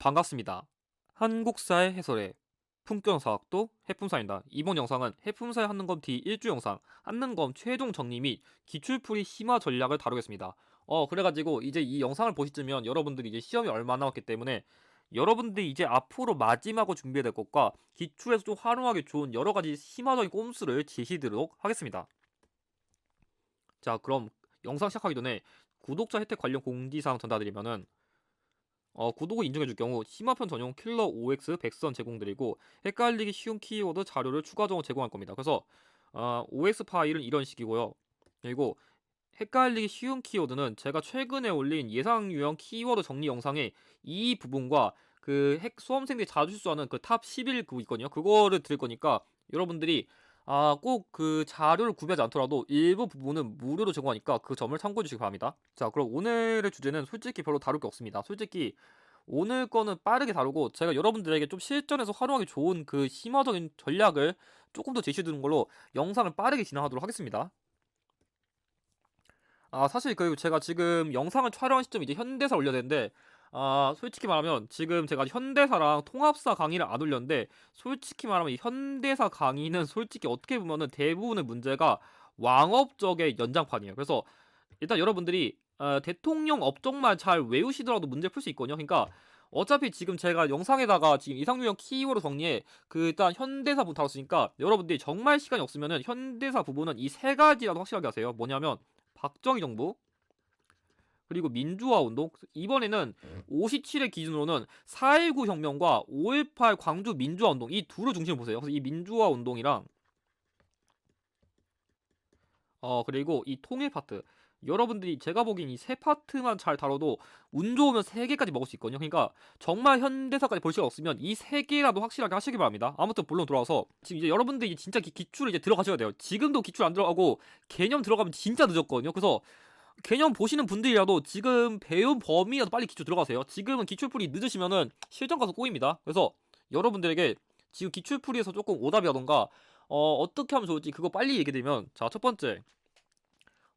반갑습니다. 한국사의 해설의 품격사학도 해품사입니다. 이번 영상은 해품사의 한능검 D1주 영상 한능검 최종 정리 및 기출풀이 심화 전략을 다루겠습니다. 어 그래가지고 이제 이 영상을 보시쯤면 여러분들이 이제 시험이 얼마 남았기 때문에 여러분들이 이제 앞으로 마지막으로 준비해야 될 것과 기출에서 좀 활용하기 좋은 여러 가지 심화적인 꼼수를 제시드리도록 하겠습니다. 자 그럼 영상 시작하기 전에 구독자 혜택 관련 공지사항 전달드리면은 어, 구독을 인증해줄 경우 심화편 전용 킬러 OX 백선 제공드리고 헷갈리기 쉬운 키워드 자료를 추가적으로 제공할 겁니다. 그래서 어, OX 파일은 이런 식이고요. 그리고 헷갈리기 쉬운 키워드는 제가 최근에 올린 예상 유형 키워드 정리 영상의 이 부분과 그핵 수험생들이 자주 실수하는 그 탑 11 그거 있거든요. 그거를 드릴 거니까 여러분들이 아, 꼭 그 자료를 구매하지 않더라도 일부 부분은 무료로 제공하니까 그 점을 참고해 주시기 바랍니다. 자, 그럼 오늘의 주제는 솔직히 별로 다룰 게 없습니다. 솔직히 오늘 거는 빠르게 다루고 제가 여러분들에게 좀 실전에서 활용하기 좋은 그 심화적인 전략을 조금 더 제시해 두는 걸로 영상을 빠르게 진행하도록 하겠습니다. 아, 사실 그 제가 지금 영상을 촬영한 시점 이제 현대사 올려야 되는데 아, 솔직히 말하면 지금 제가 현대사랑 통합사 강의를 안 올렸는데 솔직히 말하면 이 현대사 강의는 솔직히 어떻게 보면은 대부분의 문제가 왕업적의 연장판이에요. 그래서 일단 여러분들이 어, 대통령 업적만 잘 외우시더라도 문제 풀 수 있거든요. 그러니까 어차피 지금 제가 영상에다가 지금 이상유형 키워드 정리에 그 일단 현대사 부분 다뤘으니까 여러분들이 정말 시간이 없으면은 현대사 부분은 이 세 가지라도 확실하게 하세요. 뭐냐면 박정희 정부 그리고 민주화 운동 이번에는 57의 기준으로는 4.19 혁명과 5.18 광주 민주화 운동 이 둘을 중심으로 보세요. 그래서 이 민주화 운동이랑 어 그리고 이 통일 파트 여러분들이 제가 보기엔 이 세 파트만 잘 다뤄도 운 좋으면 세 개까지 먹을 수 있거든요. 그러니까 정말 현대사까지 볼 시간 없으면 이 세 개라도 확실하게 하시기 바랍니다. 아무튼 본론 돌아와서 지금 이제 여러분들이 진짜 기, 기출을 이제 들어가셔야 돼요. 지금도 기출 안 들어가고 개념 들어가면 진짜 늦었거든요. 그래서 개념 보시는 분들이라도 지금 배운 범위라도 빨리 기출 들어가세요. 지금은 기출풀이 늦으시면은 실전 가서 꼬입니다. 그래서 여러분들에게 지금 기출풀이에서 조금 오답이라던가 어, 어떻게 하면 좋을지 그거 빨리 얘기드리면 자 첫 번째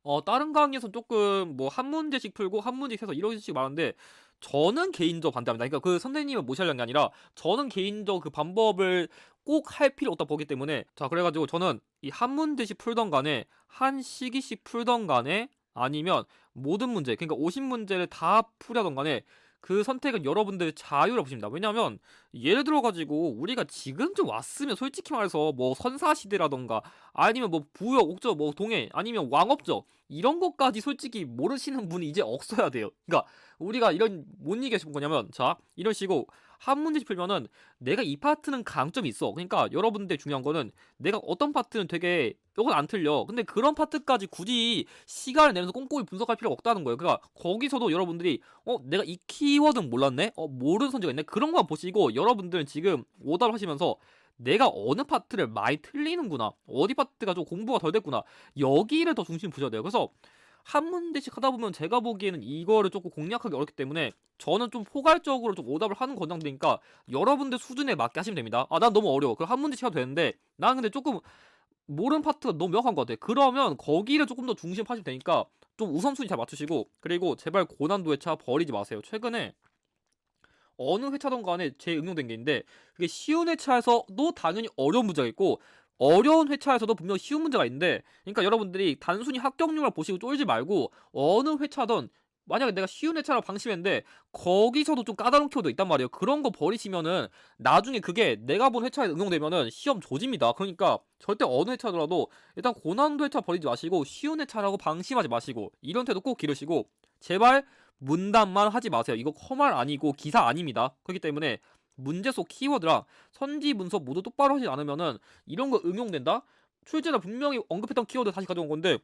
어, 다른 강의에서 조금 뭐 한 문제씩 풀고 한 문제씩 해서 이런 식으로 말하는데 저는 개인적으로 반대합니다. 그러니까 그 선생님을 모시려는 게 아니라 저는 개인적 그 방법을 꼭 할 필요 없다 보기 때문에 자 그래가지고 저는 이 한 문제씩 풀던 간에 한 시기씩 풀던 간에 아니면 모든 문제 그러니까 50문제를 다 풀려던 간에 그 선택은 여러분들 자유로 보십니다. 왜냐하면 예를 들어 가지고 우리가 지금 좀 왔으면 솔직히 말해서 뭐 선사 시대라던가 아니면 뭐 부역 옥저 뭐 동해 아니면 왕업적 이런 것까지 솔직히 모르시는 분이 이제 없어야 돼요. 그러니까 우리가 이런 뭔 얘기하시는 거냐면 자 이런 식으로 한 문제씩 풀면은 내가 이 파트는 강점이 있어. 그러니까 여러분들 중요한 거는 내가 어떤 파트는 되게 이건 안 틀려. 근데 그런 파트까지 굳이 시간을 내면서 꼼꼼히 분석할 필요가 없다는 거예요. 그러니까 거기서도 여러분들이 어 내가 이 키워드는 몰랐네. 어 모르는 선지가 있네. 그런 것만 보시고 여러분들은 지금 오답을 하시면서 내가 어느 파트를 많이 틀리는구나. 어디 파트가 좀 공부가 덜 됐구나. 여기를 더 중심 보셔야 돼요. 그래서 한 문제씩 하다 보면 제가 보기에는 이거를 조금 공략하기 어렵기 때문에 저는 좀 포괄적으로 좀 오답을 하는 권장드니까 여러분들 수준에 맞게 하시면 됩니다. 아, 난 너무 어려워. 그럼 한 문제씩 해도 되는데 나는 근데 조금 모르는 파트가 너무 명확한 것 같아. 그러면 거기를 조금 더 중심 하시면 되니까 좀 우선순위 잘 맞추시고 그리고 제발 고난도 회차 버리지 마세요. 최근에 어느 회차든 간에 제 응용된 게 있는데 그게 쉬운 회차에서도 당연히 어려운 문제가 있고 어려운 회차에서도 분명 쉬운 문제가 있는데 그러니까 여러분들이 단순히 합격률만 보시고 쫄지 말고 어느 회차든 만약에 내가 쉬운 회차라고 방심했는데 거기서도 좀 까다로운 키워드 있단 말이에요. 그런 거 버리시면은 나중에 그게 내가 본 회차에 응용되면은 시험 조집니다. 그러니까 절대 어느 회차더라도 일단 고난도 회차 버리지 마시고 쉬운 회차라고 방심하지 마시고 이런 태도 꼭 기르시고 제발 문단만 하지 마세요. 이거 커말 아니고 기사 아닙니다. 그렇기 때문에 문제 속 키워드랑 선지 문서 모두 똑바로 하지 않으면은 이런 거 응용된다? 출제자 분명히 언급했던 키워드 다시 가져온 건데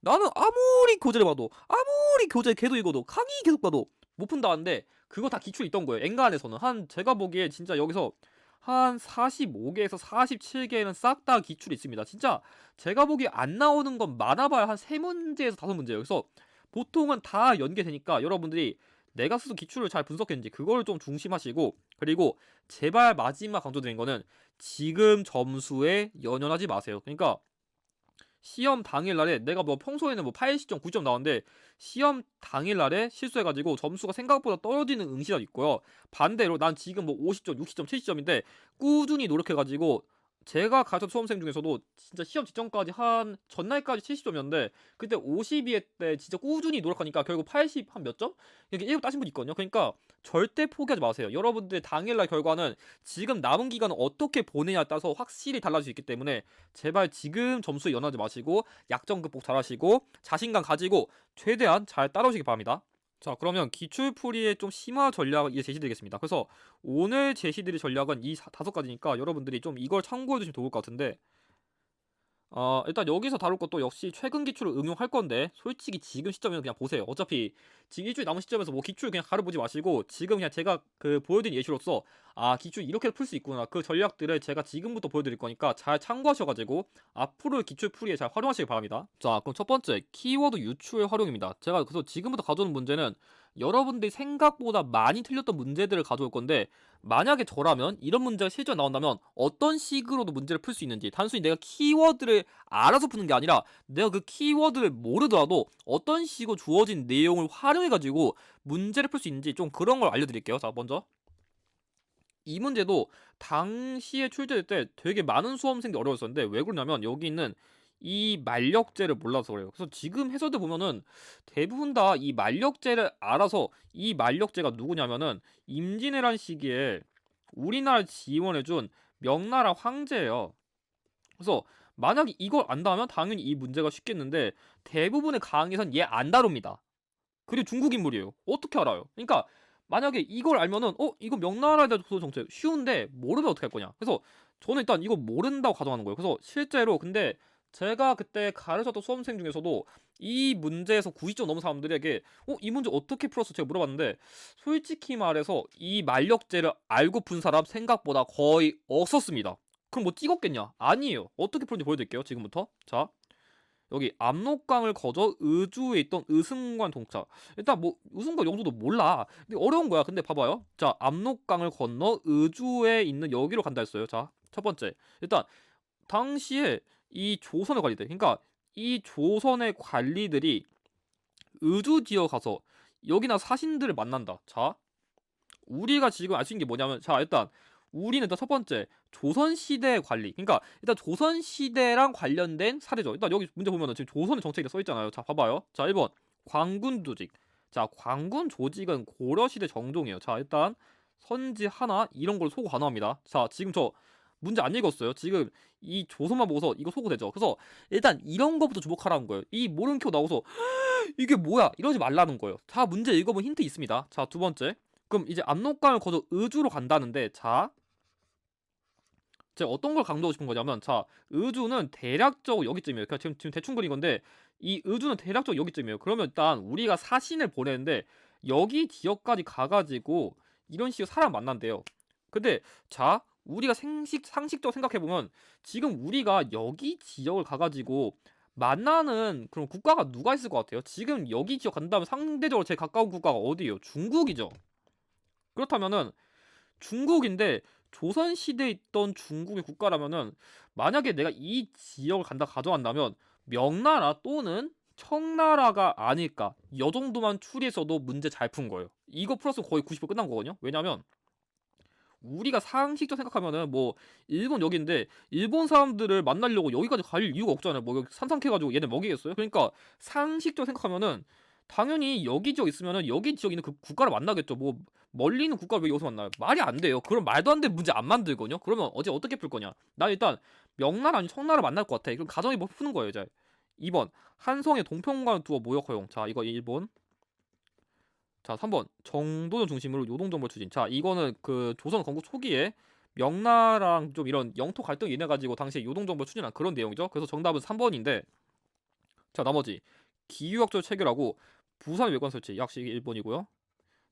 나는 아무리 교재를 봐도 아무리 교재 계속 읽어도 강의 계속 봐도 못 푼다는데 그거 다 기출 있던 거예요. 엔간에서는 한 제가 보기에 진짜 여기서 한 45개에서 47개는 싹 다 기출이 있습니다. 진짜 제가 보기에 안 나오는 건 많아봐야 한 3문제에서 5문제예요. 그래서 보통은 다 연계되니까 여러분들이 내가 스스로 기출을 잘 분석했는지 그걸 좀 중심하시고 그리고 제발 마지막 강조드린 거는 지금 점수에 연연하지 마세요. 그러니까 시험 당일날에 내가 뭐 평소에는 뭐 80점, 90점 나왔는데 시험 당일날에 실수해가지고 점수가 생각보다 떨어지는 응시가 있고요. 반대로 난 지금 뭐 50점, 60점, 70점인데 꾸준히 노력해가지고 제가 가르쳤던 수험생 중에서도 진짜 시험 직전까지 한 전날까지 70점이었는데 그때 52회 때 진짜 꾸준히 노력하니까 결국 80 한 몇 점? 이렇게 1급 따신 분 있거든요. 그러니까 절대 포기하지 마세요. 여러분들 당일날 결과는 지금 남은 기간을 어떻게 보내냐에 따라서 확실히 달라질 수 있기 때문에 제발 지금 점수에 연하지 마시고 약점 극복 잘하시고 자신감 가지고 최대한 잘 따라오시기 바랍니다. 자 그러면 기출풀이의 좀 심화 전략 이제 제시드리겠습니다. 그래서 오늘 제시드릴 전략은 이 사- 다섯 가지니까 여러분들이 좀 이걸 참고해 주시면 좋을 것 같은데 어 일단 여기서 다룰 것도 역시 최근 기출을 응용할 건데 솔직히 지금 시점에는 그냥 보세요. 어차피 지금 일주일 남은 시점에서 뭐 기출 그냥 가려 보지 마시고 지금 그냥 제가 그 보여드린 예시로서 아 기출 이렇게 풀 수 있구나 그 전략들을 제가 지금부터 보여드릴 거니까 잘 참고하셔가지고 앞으로 기출 풀이에 잘 활용하시기 바랍니다. 자 그럼 첫 번째 키워드 유추의 활용입니다. 제가 그래서 지금부터 가져오는 문제는 여러분들이 생각보다 많이 틀렸던 문제들을 가져올 건데 만약에 저라면 이런 문제가 실제 나온다면 어떤 식으로도 문제를 풀 수 있는지 단순히 내가 키워드를 알아서 푸는 게 아니라 내가 그 키워드를 모르더라도 어떤 식으로 주어진 내용을 활용해 가지고 문제를 풀 수 있는지 좀 그런 걸 알려드릴게요. 자 먼저 이 문제도 당시에 출제될 때 되게 많은 수험생들이 어려웠었는데 왜 그러냐면 여기 있는 이 만력제를 몰라서 그래요. 그래서 지금 해설들 보면은 대부분 다 이 만력제를 알아서 이 만력제가 누구냐면은 임진왜란 시기에 우리나라 지원해준 명나라 황제예요. 그래서 만약에 이걸 안다면 당연히 이 문제가 쉽겠는데 대부분의 강의에선 얘 안 다룹니다. 그리고 중국 인물이에요. 어떻게 알아요? 그러니까 만약에 이걸 알면은 어 이거 명나라에 대한 조선 정책 쉬운데 모르면 어떻게 할 거냐. 그래서 저는 일단 이거 모른다고 가정하는 거예요. 그래서 실제로 근데 제가 그때 가르쳤던 수험생 중에서도 이 문제에서 90점 넘은 사람들에게 어 이 문제 어떻게 풀었어 제가 물어봤는데 솔직히 말해서 이 만력제를 알고 푼 사람 생각보다 거의 없었습니다. 그럼 뭐 찍었겠냐? 아니에요. 어떻게 풀는지 보여드릴게요. 지금부터. 자 여기 압록강을 거저 의주에 있던 의승관 동차. 일단 뭐 의승관 영도도 몰라. 근데 어려운 거야. 근데 봐봐요. 자 압록강을 건너 의주에 있는 여기로 간다 했어요. 자 첫 번째 일단 당시에 이 조선의 관리들, 그러니까 이 조선의 관리들이 의주 지역 가서 여기나 사신들을 만난다. 자, 우리가 지금 있는 게 뭐냐면, 자 일단 우리는 일단 첫 번째 조선 시대 관리, 그러니까 일단 조선 시대랑 관련된 사례죠. 일단 여기 문제 보면은 지금 조선의 정책이 써 있잖아요. 자, 봐봐요. 자, 1번 광군 조직. 자, 광군 조직은 고려 시대 정종이에요. 자, 일단 선지 하나 이런 걸 소고 간호합니다. 자, 지금 저 문제 안 읽었어요. 지금 이 조선만 보고서 이거 소고되죠. 그래서 일단 이런 거부터 주목하라는 거예요. 이 모른표 나오서 이게 뭐야 이러지 말라는 거예요. 자 문제 읽어보면 힌트 있습니다. 자 두 번째 그럼 이제 압록강을 거쳐 의주로 간다는데 자 제가 어떤 걸 강조하고 싶은 거냐면 자 의주는 대략적으로 여기쯤이에요. 그냥 지금, 지금 대충 그린 건데 이 의주는 대략적으로 여기쯤이에요. 그러면 일단 우리가 사신을 보내는데 여기 지역까지 가가지고 이런 식으로 사람 만난대요. 근데 자 우리가 생식 상식적으로 생각해 보면 지금 우리가 여기 지역을 가가지고 만나는 그런 국가가 누가 있을 것 같아요? 지금 여기 지역 간다면 상대적으로 제일 가까운 국가가 어디예요? 중국이죠. 그렇다면은 중국인데 조선 시대에 있던 중국의 국가라면은 만약에 내가 이 지역을 간다 가져간다면 명나라 또는 청나라가 아닐까. 이 정도만 추리해서도 문제 잘 푼 거예요. 이거 플러스 거의 90% 끝난 거거든요. 왜냐면 우리가 상식적 생각하면은 뭐 일본 여기인데 일본 사람들을 만나려고 여기까지 갈 이유가 없잖아요. 뭐 여기 산삼캐가지고 얘네 먹이겠어요? 그러니까 상식적 생각하면은 당연히 여기 지역 있으면은 여기 지역 있는 그 국가를 만나겠죠. 뭐 멀리 있는 국가를 왜 여기서 만나요? 말이 안 돼요. 그럼 말도 안 되는 문제 안 만들거든요. 그러면 어제 어떻게 풀 거냐? 나 일단 명나라 아니 청나라 만날 것 같아. 그럼 가정이 뭐 푸는 거예요, 이제. 2번 한성의 동평관 두어 모역 허용. 자 이거 1번. 자, 3번. 정도전 중심으로 요동정벌 추진. 자, 이거는 그 조선 건국 초기에 명나라랑 좀 이런 영토 갈등 인해 가지고 당시에 요동정벌 추진한 그런 내용이죠. 그래서 정답은 3번인데 자, 나머지 기후학적 체결하고 부산 외관 설치 역시 1번이고요.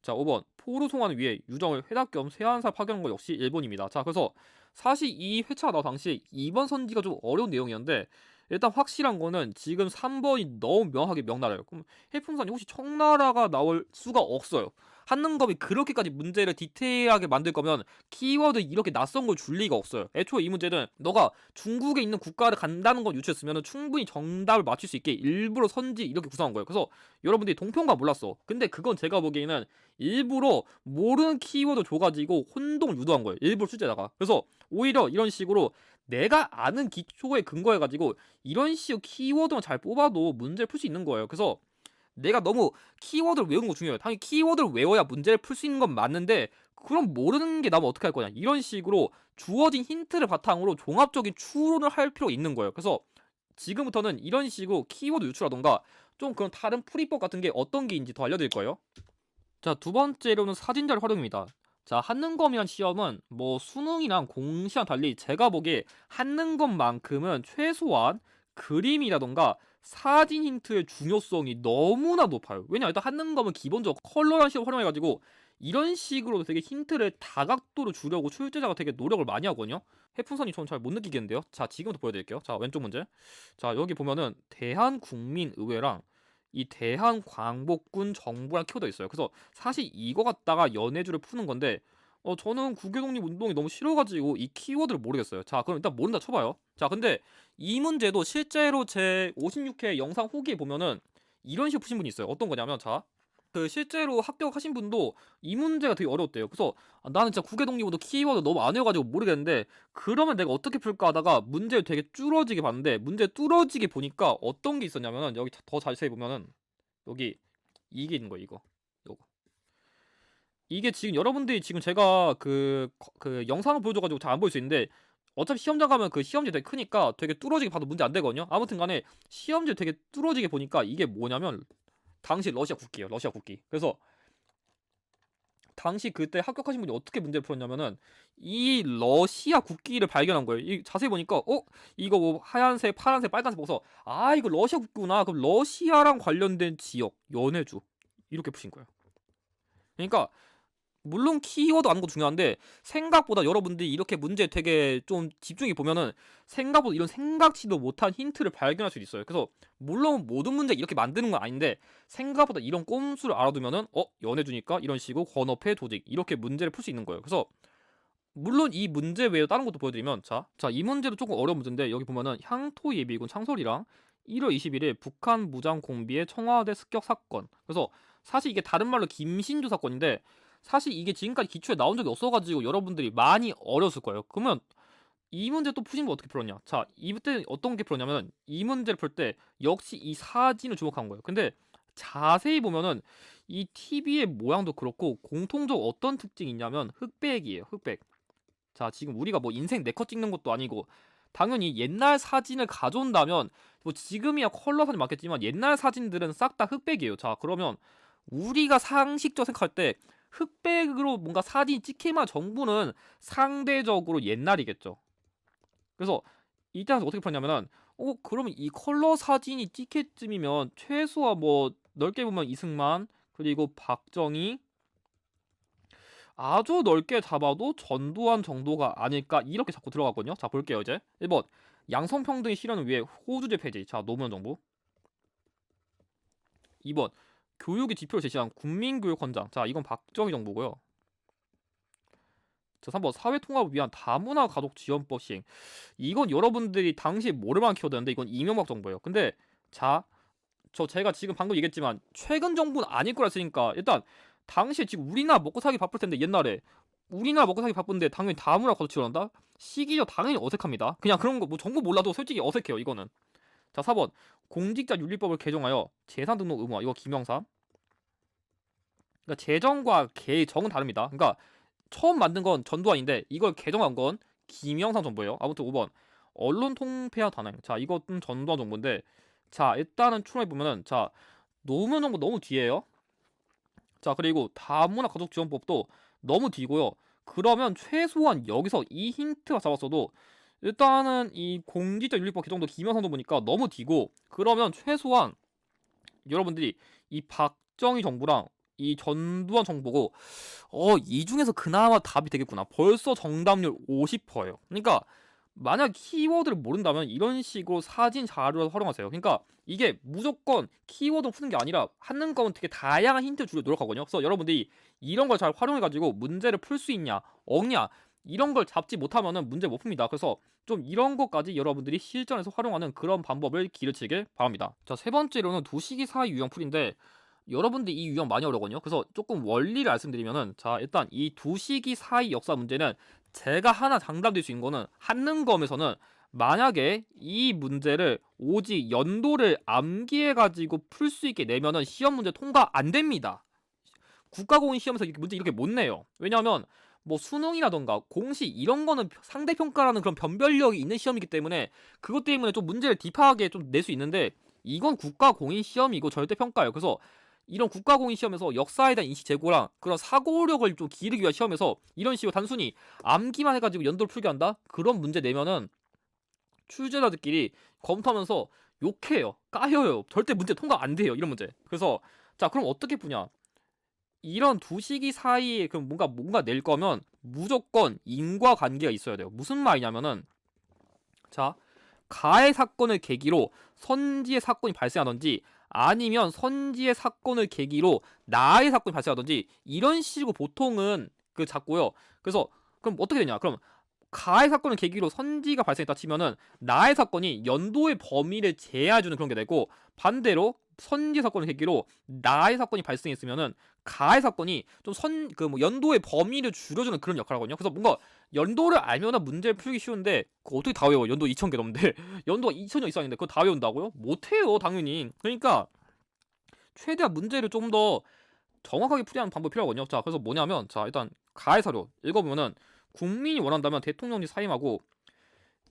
자, 5번. 포로 송환을 위해 유정을 회답 겸 세안사 파견한 거 역시 1번입니다. 자, 그래서 사실 이 회차가 나온 당시에 2번 선지가 좀 어려운 내용이었는데 일단 확실한 거는 지금 3번이 너무 명확하게 명나라예요. 그럼 해풍선이 혹시 청나라가 나올 수가 없어요. 한능검이 그렇게까지 문제를 디테일하게 만들 거면 키워드 이렇게 낯선 걸 줄 리가 없어요. 애초에 이 문제는 너가 중국에 있는 국가를 간다는 걸 유추했으면 충분히 정답을 맞출 수 있게 일부러 선지 이렇게 구성한 거예요. 그래서 여러분들이 동평가 몰랐어. 근데 그건 제가 보기에는 일부러 모르는 키워드 줘가지고 혼동을 유도한 거예요. 일부러 출제다가. 그래서 오히려 이런 식으로 내가 아는 기초에 근거해가지고 이런 식으로 키워드만 잘 뽑아도 문제를 풀 수 있는 거예요. 그래서 내가 너무 키워드를 외우는 거 중요해요. 당연히 키워드를 외워야 문제를 풀 수 있는 건 맞는데 그럼 모르는 게 나면 어떻게 할 거냐. 이런 식으로 주어진 힌트를 바탕으로 종합적인 추론을 할 필요가 있는 거예요. 그래서 지금부터는 이런 식으로 키워드 유출하던가 좀 그런 다른 풀이법 같은 게 어떤 게 있는지 더 알려드릴 거예요. 자, 두 번째로는 사진자료 활용입니다. 자, 한능검이란 시험은 뭐 수능이랑 공시랑 달리 제가 보기에 한능검만큼은 최소한 그림이라던가 사진 힌트의 중요성이 너무나 높아요. 왜냐 일단 한능검은 기본적으로 컬러란 시험 활용해가지고 이런 식으로 되게 힌트를 다각도로 주려고 출제자가 되게 노력을 많이 하거든요. 해풍선이 저는 잘 못 느끼겠는데요. 자 지금부터 보여드릴게요. 자 왼쪽 문제. 자 여기 보면은 대한국민의회랑 이 대한광복군 정부랑 키워져 있어요. 그래서 사실 이거 갖다가 연애주를 푸는 건데 어 저는 국외독립 운동이 너무 싫어가지고 이 키워드를 모르겠어요. 자 그럼 일단 모른다 쳐봐요. 자 근데 이 문제도 실제로 제 56회 영상 후기에 보면은 이런 식으로 푸신 분이 있어요. 어떤 거냐면 자. 그 실제로 합격하신 분도 이 문제가 되게 어려웠대요. 그래서 아, 나는 진짜 국외독립운동 키워드 너무 안 외워가지고 모르겠는데 그러면 내가 어떻게 풀까 하다가 문제를 되게 뚫어지게 봤는데 문제 뚫어지게 보니까 어떤 게 있었냐면은 여기 더 자세히 보면은 여기 이게 있는 거예요. 이거 요거 이게 지금 여러분들이 지금 제가 그, 거- 그 영상을 보여줘가지고 잘 안 보일 수 있는데 어차피 시험장 가면 그 시험지 되게 크니까 되게 뚫어지게 봐도 문제 안 되거든요. 아무튼 간에 시험지 되게 뚫어지게 보니까 이게 뭐냐면 당시 러시아 국기예요. 러시아 국기. 그래서 당시 그때 합격하신 분이 어떻게 문제를 풀었냐면은 이 러시아 국기를 발견한 거예요. 이 자세히 보니까 어 이거 뭐 하얀색, 파란색, 빨간색 보서 아 이거 러시아 국기구나. 그럼 러시아랑 관련된 지역 연해주 이렇게 푸신 거예요. 그러니까 물론 키워드 아는 거 중요한데 생각보다 여러분들이 이렇게 문제 되게 좀 집중해 보면은 생각보다 이런 생각지도 못한 힌트를 발견할 수 있어요. 그래서 물론 모든 문제 이렇게 만드는 건 아닌데 생각보다 이런 꼼수를 알아두면은 어 연해주니까 이런 식으로 권업회 조직 이렇게 문제를 풀 수 있는 거예요. 그래서 물론 이 문제 외에 다른 것도 보여드리면 자, 자 이 문제도 조금 어려운 문제인데 여기 보면은 향토 예비군 창설이랑 1월 20일에 북한 무장 공비의 청와대 습격 사건. 그래서 사실 이게 다른 말로 김신주 사건인데 사실 이게 지금까지 기초에 나온 적이 없어가지고 여러분들이 많이 어려웠을 거예요. 그러면 이 문제 또 푸신 거 어떻게 풀었냐? 자, 이때 어떤 게 풀었냐면 이 문제를 풀 때 역시 이 사진을 주목한 거예요. 근데 자세히 보면은 이 TV의 모양도 그렇고 공통적 어떤 특징이 있냐면 흑백이에요. 흑백. 자, 지금 우리가 뭐 인생 네컷 찍는 것도 아니고 당연히 옛날 사진을 가져온다면 뭐 지금이야 컬러 사진 맞겠지만 옛날 사진들은 싹 다 흑백이에요. 자, 그러면 우리가 상식적 생각할 때 흑백으로 뭔가 사진이 찍힐만 정부는 상대적으로 옛날이겠죠. 그래서 이때서 어떻게 풀었냐면은 어 그러면 이 컬러 사진이 찍힐 쯤이면 최소한 뭐 넓게 보면 이승만 그리고 박정희 아주 넓게 잡아도 전두환 정도가 아닐까 이렇게 자꾸 들어갔거든요. 자 볼게요 이제. 1번. 양성평등의 실현을 위해 호주제 폐지. 자 노무현 정부. 2번 교육의 지표를 제시한 국민교육헌장 자 이건 박정희 정부고요. 자 3번 사회 통합을 위한 다문화 가족 지원법 시행 이건 여러분들이 당시 모를만 키워드는데 이건 이명박 정부예요. 근데 자, 저 제가 지금 방금 얘기했지만 최근 정부는 아닐 거라 했으니까 일단 당시에 지금 우리나라 먹고 살기 바쁠 텐데 옛날에 우리나라 먹고 살기 바쁜데 당연히 다문화 가족 지원한다? 시기적 당연히 어색합니다. 그냥 그런 거 뭐 정보 몰라도 솔직히 어색해요. 이거는. 자 4번 공직자 윤리법을 개정하여 재산 등록 의무화 이거 김영삼. 그러니까 재정과 개정은 다릅니다. 그러니까 처음 만든 건 전두환인데 이걸 개정한 건 김영삼 정부예요. 아무튼 5번 언론 통폐합 단행. 자 이것은 전두환 정부인데 자 일단은 추론해 보면은 자 노무현 정부 너무 뒤에요. 자 그리고 다문화 가족 지원법도 너무 뒤고요. 그러면 최소한 여기서 이 힌트가 잡았어도 일단은 이 공직자 윤리법 개정도 김영삼 정부니까 너무 뒤고 그러면 최소한 여러분들이 이 박정희 정부랑 이 전두환 정부고 어 이 중에서 그나마 답이 되겠구나. 벌써 정답률 50%예요. 그러니까 만약 키워드를 모른다면 이런 식으로 사진 자료를 활용하세요. 그러니까 이게 무조건 키워드 푸는 게 아니라 하는 건 되게 다양한 힌트 주려 노력하거든요. 그래서 여러분들이 이런 걸 잘 활용해 가지고 문제를 풀 수 있냐, 없냐 이런 걸 잡지 못하면은 문제 못 풉니다. 그래서 좀 이런 것까지 여러분들이 실전에서 활용하는 그런 방법을 기르치길 바랍니다. 자, 세 번째로는 두식이 사이 유형 풀인데 여러분들 이 유형 많이 어려거든요. 그래서 조금 원리를 말씀드리면은 자, 일단 이 두식이 사이 역사 문제는 제가 하나 장담드릴 수 있는 거는 한능검에서는 만약에 이 문제를 오직 연도를 암기해 가지고 풀 수 있게 내면은 시험 문제 통과 안 됩니다. 국가공인 시험에서 이렇게 문제 이렇게 못 내요. 왜냐하면 뭐 수능이라던가 공시 이런 거는 상대평가라는 그런 변별력이 있는 시험이기 때문에 그것 때문에 좀 문제를 딥하게 좀 낼 수 있는데 이건 국가공인 시험이고 절대평가예요. 그래서 이런 국가공인 시험에서 역사에 대한 인식 제고랑 그런 사고력을 좀 기르기 위한 시험에서 이런 식으로 단순히 암기만 해가지고 연도를 풀게 한다? 그런 문제 내면은 출제자들끼리 검토하면서 욕해요. 까여요. 절대 문제 통과 안 돼요. 이런 문제. 그래서 자 그럼 어떻게 푸냐? 이런 두 시기 사이에 그 뭔가 뭔가 낼 거면 무조건 인과 관계가 있어야 돼요. 무슨 말이냐면은 자 가해 사건을 계기로 선지의 사건이 발생하든지 아니면 선지의 사건을 계기로 나의 사건이 발생하든지 이런 식으로 보통은 그 잡고요. 그래서 그럼 어떻게 되냐? 그럼 가해 사건을 계기로 선지가 발생했다 치면은 나의 사건이 연도의 범위를 제한해주는 그런 게 되고 반대로 선지 사건을 계기로 나의 사건이 발생했으면은 가해 사건이 좀 선 그 뭐 연도의 범위를 줄여주는 그런 역할을 하거든요. 그래서 뭔가 연도를 알면은 문제를 풀기 쉬운데 그거 어떻게 다 외워? 연도 2,000개 넘는데 연도가 2,000년 이상인데 그거 다 외운다고요? 못 해요 당연히. 그러니까 최대한 문제를 좀 더 정확하게 풀이하는 방법이 필요하거든요. 자 그래서 뭐냐면 자 일단 가해 사료 읽어보면은 국민이 원한다면 대통령이 사임하고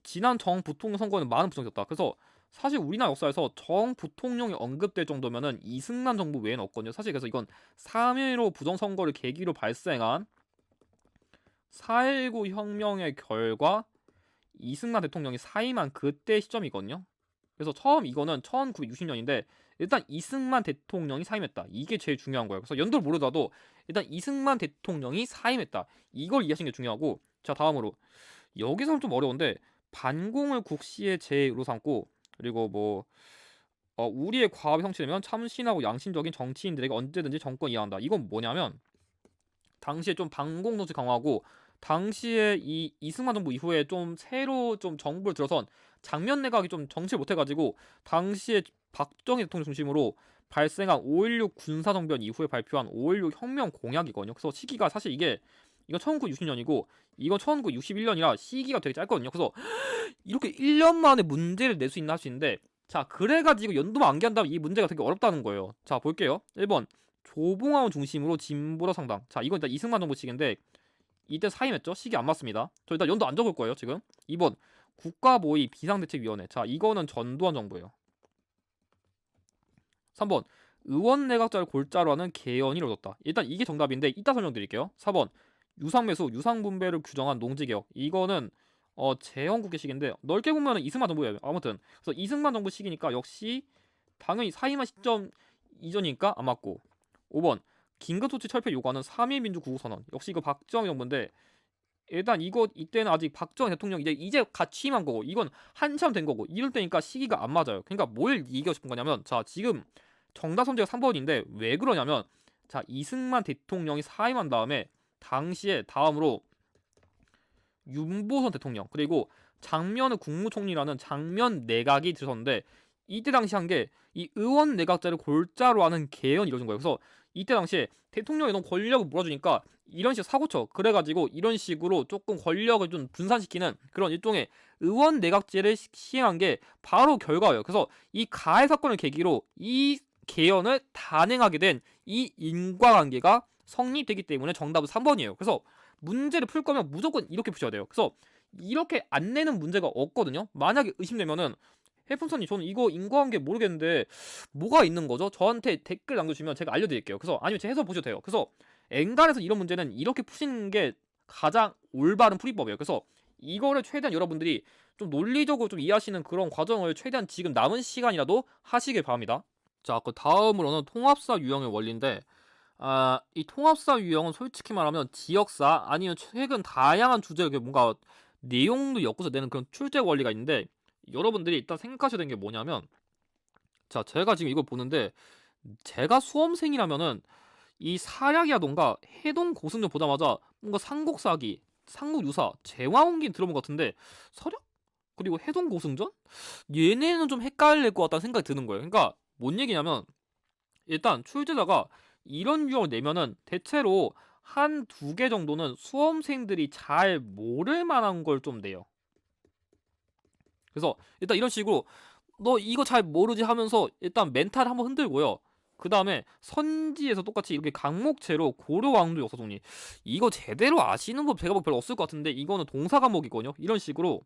지난 정 부통령 선거에는 많은 부정이 있었다. 그래서 사실 우리나라 역사에서 정 부통령이 언급될 정도면은 이승만 정부 외에는 없거든요. 사실 그래서 이건 3.15 부정선거를 계기로 발생한 4.19 혁명의 결과 이승만 대통령이 사임한 그때 시점이거든요. 그래서 처음 이거는 1960년인데 일단 이승만 대통령이 사임했다. 이게 제일 중요한 거예요. 그래서 연도를 모르더라도 일단 이승만 대통령이 사임했다. 이걸 이해하시는 게 중요하고 자 다음으로 여기서는 좀 어려운데 반공을 국시의 제로 삼고 그리고 뭐 어, 우리의 과업이 성취되면 참신하고 양심적인 정치인들에게 언제든지 정권 이해한다. 이건 뭐냐면 당시에 좀 반공 정치 강화하고 당시에 이 이승만 정부 이후에 좀 새로 좀 정부를 들어선 장면 내각이 좀 정치 못해가지고 당시에 박정희 대통령 중심으로 발생한 5.16 군사정변 이후에 발표한 5.16 혁명 공약이거든요. 그래서 시기가 사실 이게 이건 1960년이고 이건 1961년이라 시기가 되게 짧거든요. 그래서 이렇게 1년 만에 문제를 낼 수 있나 할 수 있는데 자 그래가지고 연도만 암기 한다면 이 문제가 되게 어렵다는 거예요. 자 볼게요. 1번 조봉암 중심으로 진보로 상당. 자 이건 일단 이승만 정부 시기인데 이때 사임했죠. 시기 안 맞습니다. 저 일단 연도 안 적을 거예요 지금. 2번 국가모의 비상대책위원회. 자 이거는 전두환 정부예요. 3번 의원 내각자를 골자로 하는 개헌이 이루어졌다. 일단 이게 정답인데 이따 설명드릴게요. 4번 유상 매수, 유상 분배를 규정한 농지 개혁. 이거는 어 재헌국회 시기인데 넓게 보면 이승만 정부예요. 아무튼 그래서 이승만 정부 시기니까 역시 당연히 사임한 시점 이전이니까 안 맞고 5번 긴급조치 철폐 요구하는 3.1 민주구국선언 역시 이거 박정희 정부인데 일단 이거 이때는 아직 박정희 대통령 이제 이제 갓 취임한 거고 이건 한참 된 거고 이럴 때니까 시기가 안 맞아요. 그러니까 뭘 얘기하고 싶은 거냐면 자 지금 정답 선제가 3번인데 왜 그러냐면 자 이승만 대통령이 사임한 다음에 당시에 다음으로 윤보선 대통령 그리고 장면의 국무총리라는 장면 내각이 들어섰는데 이때 당시 한 게 이 의원 내각자를 골자로 하는 개헌이 이루어진 거예요. 그래서 이때 당시에 대통령이 너무 권력을 몰아주니까 이런 식으로 사고쳐 그래가지고 이런 식으로 조금 권력을 좀 분산시키는 그런 일종의 의원 내각제를 시- 시행한 게 바로 결과예요. 그래서 이 가해 사건을 계기로 이 개헌을 단행하게 된 이 인과관계가 성립되기 때문에 정답은 3번이에요. 그래서 문제를 풀 거면 무조건 이렇게 푸셔야 돼요. 그래서 이렇게 안 내는 문제가 없거든요. 만약에 의심되면은 해풍선님 저는 이거 인과관계 모르겠는데 뭐가 있는 거죠? 저한테 댓글 남겨주시면 제가 알려드릴게요. 그래서 아니면 제 해서 보셔도 돼요. 그래서 엔간에서 이런 문제는 이렇게 푸시는 게 가장 올바른 풀이법이에요. 그래서 이거를 최대한 여러분들이 좀 논리적으로 좀 이해하시는 그런 과정을 최대한 지금 남은 시간이라도 하시길 바랍니다. 자, 그 다음으로는 통합사 유형의 원리인데 아, 이 통합사 유형은 솔직히 말하면 지역사 아니면 최근 다양한 주제를 이렇게 뭔가 내용도 엮어서 내는 그런 출제 원리가 있는데 여러분들이 일단 생각하셔야 되는 게 뭐냐면 자 제가 지금 이걸 보는데 제가 수험생이라면은 이 사략이라던가 해동 고승전 보자마자 뭔가 삼국사기, 삼국유사, 제왕홍기 들어본 것 같은데 서략 그리고 해동 고승전 얘네는 좀 헷갈릴 것 같다는 생각이 드는 거예요. 그러니까 뭔 얘기냐면 일단 출제자가 이런 유형을 내면은 대체로 한 두 개 정도는 수험생들이 잘 모를 만한 걸 좀 내요. 그래서 일단 이런 식으로 너 이거 잘 모르지 하면서 일단 멘탈 한번 흔들고요. 그 다음에 선지에서 똑같이 이렇게 강목체로 고려왕조 역사 정리 이거 제대로 아시는 분 제가 뭐 별로 없을 것 같은데 이거는 동사 과목이거든요. 이런 식으로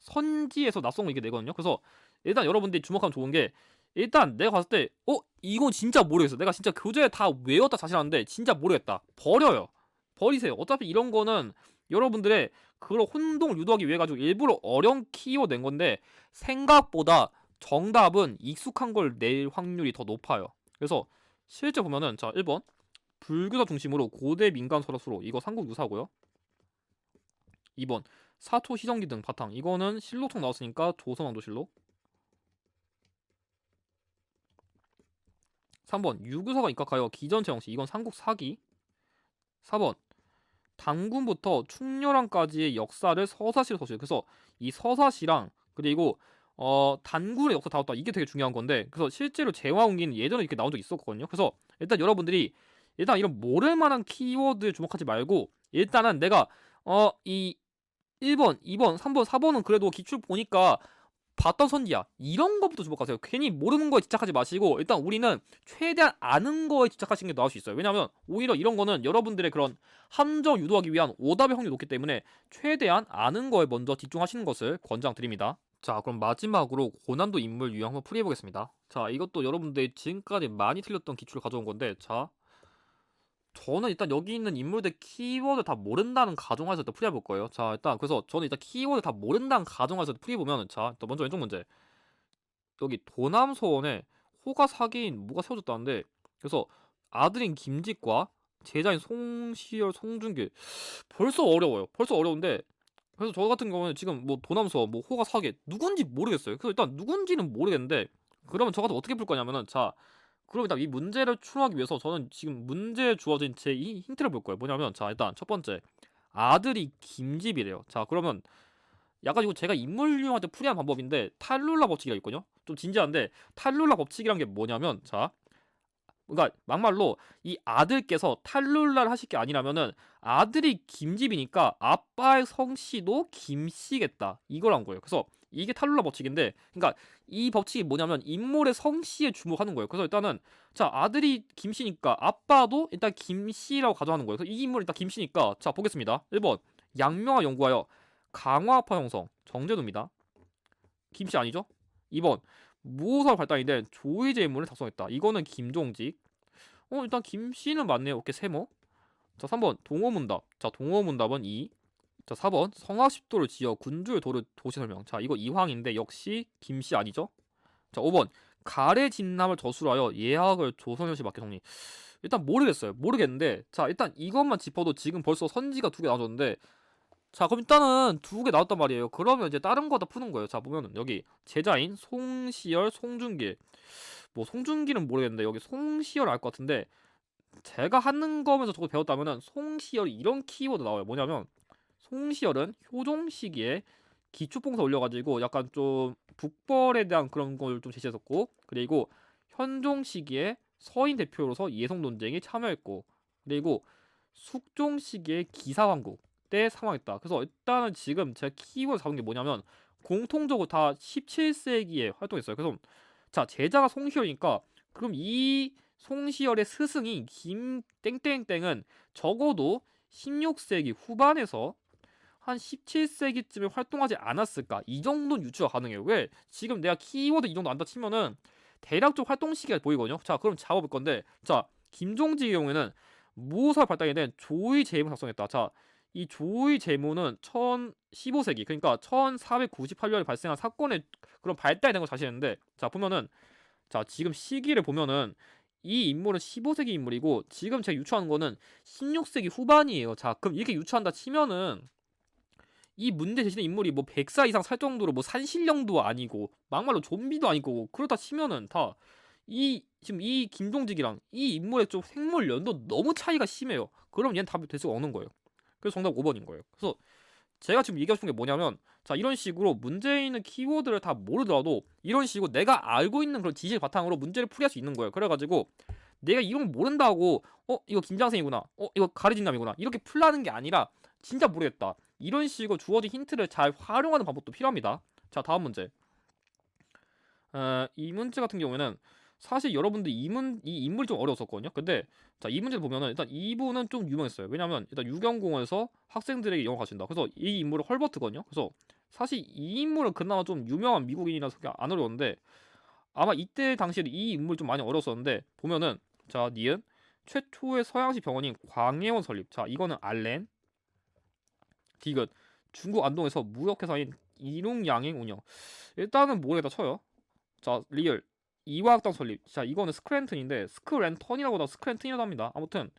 선지에서 낯선 거 이게 내거든요. 그래서 일단 여러분들이 주목하면 좋은 게 일단 내가 봤을 때 어? 이건 진짜 모르겠어. 내가 진짜 교재 다 외웠다 자신하는데 진짜 모르겠다. 버려요. 버리세요. 어차피 이런 거는 여러분들의 그런 혼동을 유도하기 위해 가지고 일부러 어려운 키워드 낸 건데 생각보다 정답은 익숙한 걸 낼 확률이 더 높아요. 그래서 실제 보면은 자 1번 불교사 중심으로 고대 민간 서랍수로 이거 삼국 유사고요. 2번 사토 시정기 등 바탕 이거는 실록통 나왔으니까 조선왕조 실록 3번. 유교사가 입각하여 기전체형시. 이건 삼국 사기. 4번. 당군부터 충렬왕까지의 역사를 서사시로 서실 그래서 이 서사시랑 그리고 어 단군의 역사 다뤘다. 이게 되게 중요한 건데 그래서 실제로 제왕운기는 예전에 이렇게 나온 적이 있었거든요. 그래서 일단 여러분들이 일단 이런 모를 만한 키워드에 주목하지 말고 일단은 내가 어 이 1번, 2번, 3번, 4번은 그래도 기출 보니까 봤던 선지야. 이런 것부터 주목하세요. 괜히 모르는 거에 집착하지 마시고 일단 우리는 최대한 아는 거에 집착하시는 게 나을 수 있어요. 왜냐하면 오히려 이런 거는 여러분들의 그런 함정 유도하기 위한 오답의 확률이 높기 때문에 최대한 아는 거에 먼저 집중하시는 것을 권장드립니다. 자 그럼 마지막으로 고난도 인물 유형 한번 풀이해 보겠습니다. 자 이것도 여러분들이 지금까지 많이 틀렸던 기출을 가져온 건데 자 저는 일단 여기 있는 인물들 키워드 다 모른다는 가정하에서 일단 풀이해 볼 거예요. 자 일단 그래서 저는 일단 키워드 다 모른다는 가정하에서 풀이해 보면 자 일단 먼저 왼쪽 문제. 여기 도남소원에 호가 사기인 무가 세워졌다는데 그래서 아들인 김직과 제자인 송시열 송준길. 벌써 어려워요. 벌써 어려운데 그래서 저 같은 경우는 지금 뭐 도남서 뭐 호가 사기 누군지 모르겠어요. 그래서 일단 누군지는 모르겠는데 그러면 저 같은 어떻게 풀 거냐면은 자 그럼 이 문제를 추론하기 위해서 저는 지금 문제에 주어진 제 이 힌트를 볼 거예요. 뭐냐면 자 일단 첫 번째 아들이 김집이래요. 자 그러면 약간 이거 제가 인물 유형할 때 풀이한 방법인데 탈룰라 법칙이라 있거든요. 좀 진지한데 탈룰라 법칙이란 게 뭐냐면 자 그러니까 막말로 이 아들께서 탈룰라를 하실 게 아니라면은 아들이 김집이니까 아빠의 성씨도 김씨겠다 이거란 거예요. 그래서 이게 탈룰라 법칙인데 그러니까 이 법칙이 뭐냐면 인물의 성씨에 주목하는 거예요. 그래서 일단은 자 아들이 김씨니까 아빠도 일단 김씨라고 가져가는 거예요. 그래서 이 인물 일단 김씨니까 자 보겠습니다. 1번 양명화 연구하여 강화파 형성 정제도입니다. 김씨 아니죠? 2번 무호사 발단인데 조의제 인물을 작성했다. 이거는 김종직. 어 일단 김씨는 맞네요. 오케이 세모. 자 3번 동호문답. 자 동호문답은 2. 자 4번 성화십도를 지어 군주의 도를 도시 설명. 자 이거 이황인데 역시 김씨 아니죠? 자 5번 가래 진남을 저술하여 예학을 조선여시 맞게 정리. 일단 모르겠어요. 모르겠는데 자 일단 이것만 짚어도 지금 벌써 선지가 두 개 나와줬는데 자 그럼 일단은 두 개 나왔단 말이에요. 그러면 이제 다른 거 다 푸는 거예요. 자 보면은 여기 제자인 송시열, 송준길. 뭐 송준길은 모르겠는데 여기 송시열 알 것 같은데 제가 하는 거면서 저거 배웠다면은 송시열이 이런 키워드 나와요. 뭐냐면 송시열은 효종 시기에 기초봉사 올려가지고 약간 좀 북벌에 대한 그런 걸 좀 제시했었고 그리고 현종 시기에 서인 대표로서 예성 논쟁에 참여했고 그리고 숙종 시기에 기사왕국 때 사망했다. 그래서 일단은 지금 제가 키워드 잡은 게 뭐냐면 공통적으로 다 17세기에 활동했어요. 그래서 자 제자가 송시열이니까 그럼 이 송시열의 스승이 김 땡땡땡은 적어도 16세기 후반에서 한 17세기쯤에 활동하지 않았을까? 이 정도는 유추가 가능해요. 왜? 지금 내가 키워드 이 정도 안다 치면은 대략적 활동 시기가 보이거든요. 자, 그럼 잡아볼 건데, 자, 김종직의 경우에는 무호사 발달이 된 조의 제문 작성했다. 자, 이 조의 제문은 1015세기, 그러니까 1498년에 발생한 사건의 그런 발달이 된걸 자시했는데, 자, 보면은, 자, 지금 시기를 보면은, 이 인물은 15세기 인물이고, 지금 제가 유추하는 거는 16세기 후반이에요. 자, 그럼 이렇게 유추한다 치면은, 이 문제 제시된 인물이 뭐 100살 이상 살 정도로 뭐 산신령도 아니고 막말로 좀비도 아니고 그렇다 치면은 다 이 지금 이 김종직이랑 이 인물의 좀 생물 연도 너무 차이가 심해요. 그럼 얘는 답이 될 수가 없는 거예요. 그래서 정답 5번인 거예요. 그래서 제가 지금 얘기하고 싶은 게 뭐냐면 자 이런 식으로 문제에 있는 키워드를 다 모르더라도 이런 식으로 내가 알고 있는 그런 지식 바탕으로 문제를 풀이할 수 있는 거예요. 그래가지고 내가 이런 걸 모른다고 어 이거 김장생이구나 어 이거 가르진남이구나 이렇게 풀라는 게 아니라 진짜 모르겠다 이런 식으로 주어진 힌트를 잘 활용하는 방법도 필요합니다. 자 다음 문제 어, 이 문제 같은 경우에는 사실 여러분들 이, 문, 이 인물이 좀 어려웠었거든요. 근데 자, 이 문제를 보면은 일단 이분은 좀 유명했어요. 왜냐면 일단 유경공원에서 학생들에게 영어 가르친다. 그래서 이 인물은 헐버트거든요. 그래서 사실 이 인물은 그나마 좀 유명한 미국인이라서 안 어려웠는데 아마 이때 당시에 이 인물 좀 많이 어려웠었는데 보면은 자, 니은 최초의 서양식 병원인 광해원 설립. 자, 이거는 알렌. 디귿 중국 안동에서 무역회사인 이룽양행 운영. 일단은 모르겠다 쳐요. 자, 리얼 이화학당 설립. 자, 이거는 스크랜튼인데 스크랜턴이라고 다 스크랜튼이라고 합니다. 아무튼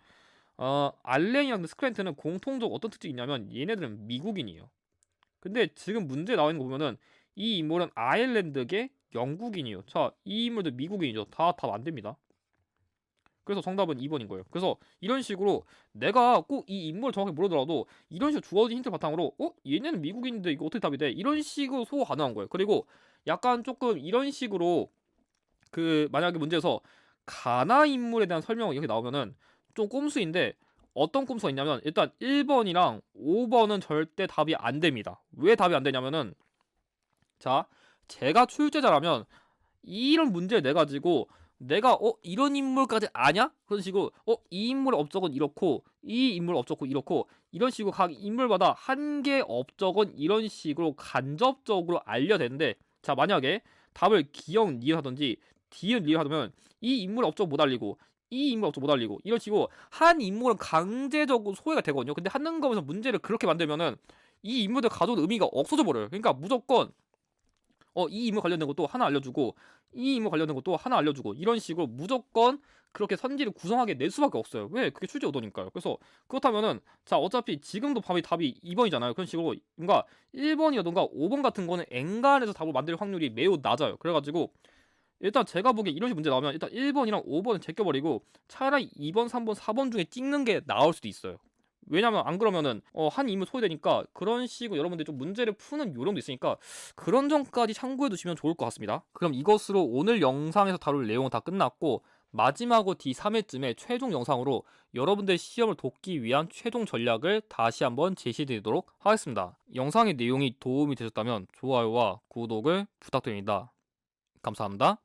어, 알렌이랑 스크랜튼은 공통적 어떤 특징이 있냐면 얘네들은 미국인이에요. 근데 지금 문제 나와 있는 거 보면은 이 인물은 아일랜드계 영국인이에요. 자, 이 인물도 미국인이죠. 다 답 안 됩니다. 그래서 정답은 2번인 거예요. 그래서 이런 식으로 내가 꼭 이 인물을 정확히 모르더라도 이런 식으로 주어진 힌트 바탕으로 어? 얘네는 미국인인데 이거 어떻게 답이 돼? 이런 식으로 소화 가능한 거예요. 그리고 약간 조금 이런 식으로 그 만약에 문제에서 가나 인물에 대한 설명이 이렇게 나오면은 좀 꼼수인데 어떤 꼼수가 있냐면 일단 1번이랑 5번은 절대 답이 안 됩니다. 왜 답이 안 되냐면은 자 제가 출제자라면 이런 문제를 내 가지고 내가 어 이런 인물까지 아냐? 그런 식으로 어 이 인물의 업적은 이렇고 이 인물 업적은 이렇고 이런 식으로 각 인물마다 한 개 업적은 이런 식으로 간접적으로 알려야 되는데 자 만약에 답을 기억 니은하든지 디은 리을 하면 이 인물 업적 못 알리고 이 인물 업적 못 알리고 이런 식으로 한 인물은 강제적으로 소외가 되거든요. 근데 하는 거면서 문제를 그렇게 만들면은 이 인물들 가져온 의미가 없어져 버려요. 그러니까 무조건 어 이 인물 관련된 것도 하나 알려주고 이 인물 관련된 것도 하나 알려주고 이런 식으로 무조건 그렇게 선지를 구성하게 낼 수밖에 없어요. 왜? 그게 출제 의도니까요. 그래서 그렇다면은 자 어차피 지금도 답이 답이 2번이잖아요. 그런 식으로 뭔가 1번이라던가 5번 같은 거는 엔간해서 답을 만들 확률이 매우 낮아요. 그래가지고 일단 제가 보기에 이런 식으로 문제 나오면 일단 1번이랑 5번은 제껴버리고 차라리 2번, 3번, 4번 중에 찍는 게 나을 수도 있어요. 왜냐면 안 그러면은 어, 한 인물 소외되니까 그런 식으로 여러분들이 좀 문제를 푸는 요령도 있으니까 그런 점까지 참고해 두시면 좋을 것 같습니다. 그럼 이것으로 오늘 영상에서 다룰 내용은 다 끝났고 마지막으로 D3회쯤에 최종 영상으로 여러분들 시험을 돕기 위한 최종 전략을 다시 한번 제시드리도록 하겠습니다. 영상의 내용이 도움이 되셨다면 좋아요와 구독을 부탁드립니다. 감사합니다.